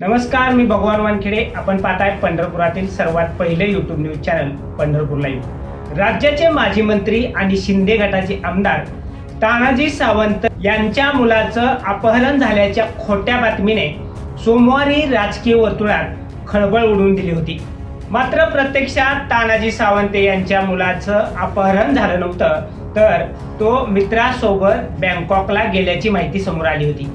नमस्कार मी भगवान वानखेडे. आपण पाहताय पंढरपुरातील सर्वात पहिले YouTube news channel Pandharpur live राज्याचे माजी मंत्री आणि शिंदे गटाचे आमदार तानाजी सावंत यांच्या मुलाचं अपहरण झाल्याच्या खोट्या बातमीने सोमवारी राजकीय वर्तुळात खळबळ उडवून दिली होती. मात्र प्रत्यक्षात तानाजी सावंत यांच्या मुलाचं अपहरण झालं नव्हतं तर तो मित्रासोबत बँकॉकला गेल्याची माहिती समोर आली होती.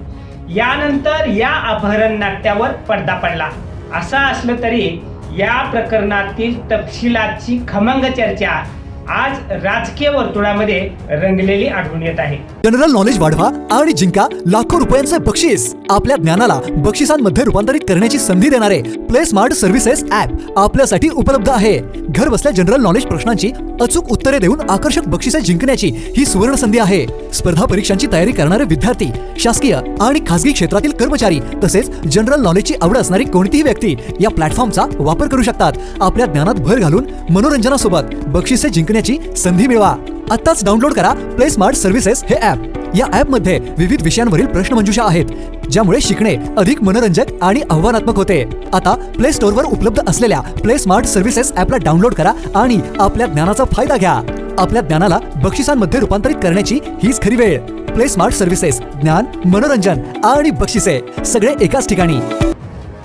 यानंतर या अपहरण नाट्यावर पडदा पडला. असं असलं तरी या प्रकरणातील तपशिलाची खमंग चर्चा आज राजकीय वर्तुळामध्ये रंगलेली आढळून येत आहे. जनरल नॉलेज वाढवा आणि जिंका लाखो रुपयांचे बक्षीस. आपल्या ज्ञानाला बक्षिसांमध्ये रूपांतरित करण्याची संधी देणारे प्ले स्मार्ट सर्व्हिसेस ऍप आपल्यासाठी उपलब्ध आहे. घर बसल्या जनरल नॉलेज प्रश्नांची अचूक उत्तरे देऊन आकर्षक बक्षिसे जिंकण्याची ही सुवर्ण संधी आहे. स्पर्धा परीक्षांची तयारी करणारे विद्यार्थी शासकीय आणि खासगी क्षेत्रातील कर्मचारी तसेच जनरल नॉलेजची आवड असणारी कोणतीही व्यक्ती या प्लॅटफॉर्मचा वापर करू शकतात. आपल्या ज्ञानात भर घालून मनोरंजनासोबत बक्षिसे जिंकण्याची संधी मिळवा. आत्ताच डाउनलोड करा प्ले स्मार्ट सर्व्हिसेस हे ऍप या ऍपमध्ये विविध विषयांवरील प्रश्नमंजुषा आहेत ज्यामुळे शिकणे अधिक मनोरंजक आणि आव्हानात्मक होते. आता प्ले स्टोर वर उपलब्ध असलेल्या प्ले स्मार्ट सर्व्हिसेस ऍपला डाउनलोड करा आणि आपल्या ज्ञानाचा फायदा घ्या. आपल्या ज्ञानाला बक्षिसांमध्ये रूपांतरित करण्याची हीच खरी वेळ. प्ले स्मार्ट सर्व्हिसेस ज्ञान मनोरंजन आणि बक्षिसे सगळे एकाच ठिकाणी.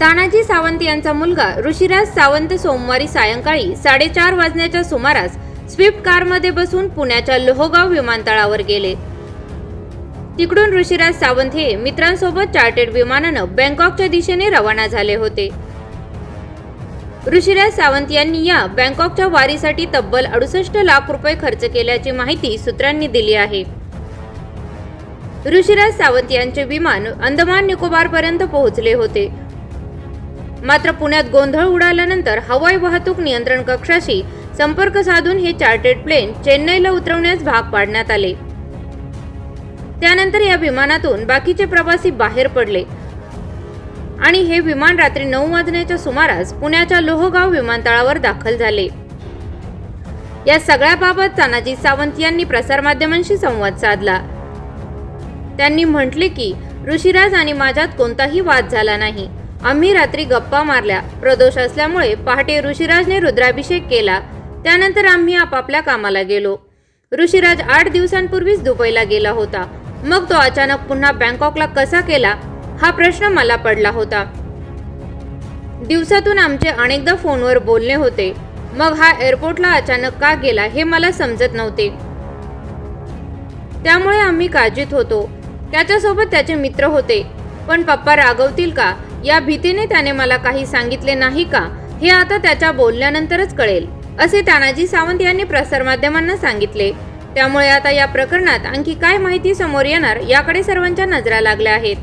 तानाजी सावंत यांचा मुलगा ऋषिराज सावंत सोमवारी सायंकाळी साडेचार वाजण्याच्या सुमारास स्विफ्ट कारमध्ये बसून पुण्याच्या लोहगाव विमानतळावर गेले. तिकडून ऋषिराज सावंत हे मित्रांसोबत चार्टेड विमानानं बँकॉकच्या दिशेने रवाना झाले होते. ऋषिराज सावंत यांनी या बँकॉकच्या वारीसाठी तब्बल अडुसष्ट लाख रुपये खर्च केल्याची माहिती सूत्रांनी दिली आहे. ऋषिराज सावंत यांचे विमान अंदमान निकोबार पर्यंत पोहोचले होते. मात्र पुण्यात गोंधळ उडाल्यानंतर हवाई वाहतूक नियंत्रण कक्षाशी संपर्क साधून हे चार्टेड प्लेन चेन्नईला उतरवण्यास भाग पाडण्यात आले. त्यानंतर या विमानातून बाकीचे प्रवासी बाहेर पडले. आणि हे विमान रात्री नऊ वाजण्याच्या सुमारास पुण्याच्या लोहगाव विमानतळावर दाखल झाले. या सगळ्याबाबत तानाजी सावंत यांनी प्रसारमाध्यमांशी संवाद साधला. त्यांनी म्हटले की ऋषिराज आणि माझ्यात कोणताही वाद झाला नाही. आम्ही रात्री गप्पा मारल्या. प्रदोष असल्यामुळे पहाटे ऋषिराजने रुद्राभिषेक केला. त्यानंतर आम्ही आपापल्या कामाला गेलो. ऋषिराज आठ दिवसांपूर्वीच दुबईला गेला होता. मग तो अचानक पुन्हा बँकॉकला कसा केला? हा प्रश्न मला पडला होता. दिवसातून आमचे अनेकदा फोनवर बोलणे होते. मग हा एअरपोर्टला अचानक का गेला हे मला समजत नव्हते. त्यामुळे आम्ही काळजीत होतो. त्याच्यासोबत त्याचे मित्र होते. पण पप्पा रागवतील का? या भीतीने त्याने मला काही सांगितले नाही का? हे आता त्याच्या बोलल्यानंतरच कळेल. असे तानाजी सावंत यांनी प्रसारमाध्यमांना सांगितले. त्यामुळे आता या प्रकरणात आणखी काय माहिती समोर येणार याकडे सर्वांच्या नजरा लागल्या आहेत.